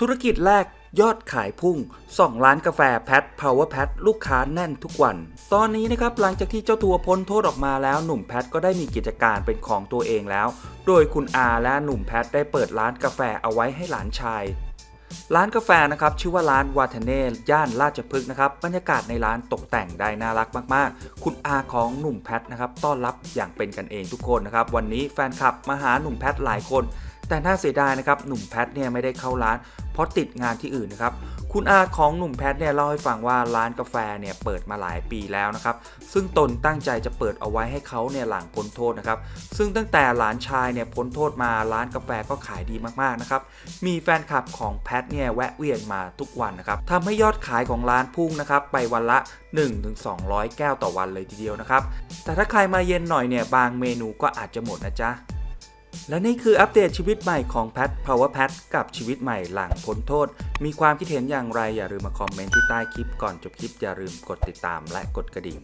ธุรกิจแรกยอดขายพุ่ง2ร้านกาแฟแพท Power Pat ลูกค้าแน่นทุกวัน ตอนนี้นะครับหลังจากที่เจ้าตัวพ้นโทษออกมาแล้วหนุ่มแพทก็ได้มีกิจการเป็นของตัวเองแล้ว โดยคุณอาและหนุ่มแพทได้เปิดร้านกาแฟเอาไว้ให้หลานชายร้านกาแฟนะครับชื่อว่าร้านวาทเน่ย่านราชพฤกษ์นะครับบรรยากาศในร้านตกแต่งได้น่ารักมากๆ คุณอาของหนุ่มแพทนะครับต้อนรับอย่างเป็นกันเองทุกคนนะครับวันนี้แฟนคลับมาหาหนุ่มแพทหลายคน แต่น่าเสียดายนะครับหนุ่มแพทเนี่ยไม่ได้เข้าร้าน เพราะติดงานที่อื่นนะครับคุณอาของหนุ่มแพทเนี่ยเล่าให้ฟังว่าร้านกาแฟเนี่ยเปิดมาหลายปีแล้วนะครับ ซึ่งตนตั้งใจจะเปิดเอาไว้ให้เขาเนี่ยหลังพ้นโทษนะครับ ซึ่งตั้งแต่หลานชายเนี่ยพ้นโทษมาร้านกาแฟก็ขายดีมากๆนะครับ มีแฟนคลับของแพทเนี่ยแวะเวียนมาทุกวันนะครับทำให้ยอดขายของร้านพุ่งนะครับไปวันละ 1-200 แก้วต่อวันเลยทีเดียวนะครับ แต่ถ้าใครมาเย็นหน่อยเนี่ยบางเมนูก็อาจจะหมดนะจ๊ะ และนี่คืออัปเดตชีวิตใหม่ของแพท Power Pat กับชีวิตใหม่หลังพ้นโทษ มีความคิดเห็นอย่างไรอย่าลืมมาคอมเมนต์ที่ใต้คลิปก่อนจบคลิปอย่าลืมกดติดตามและกดกระดิ่ง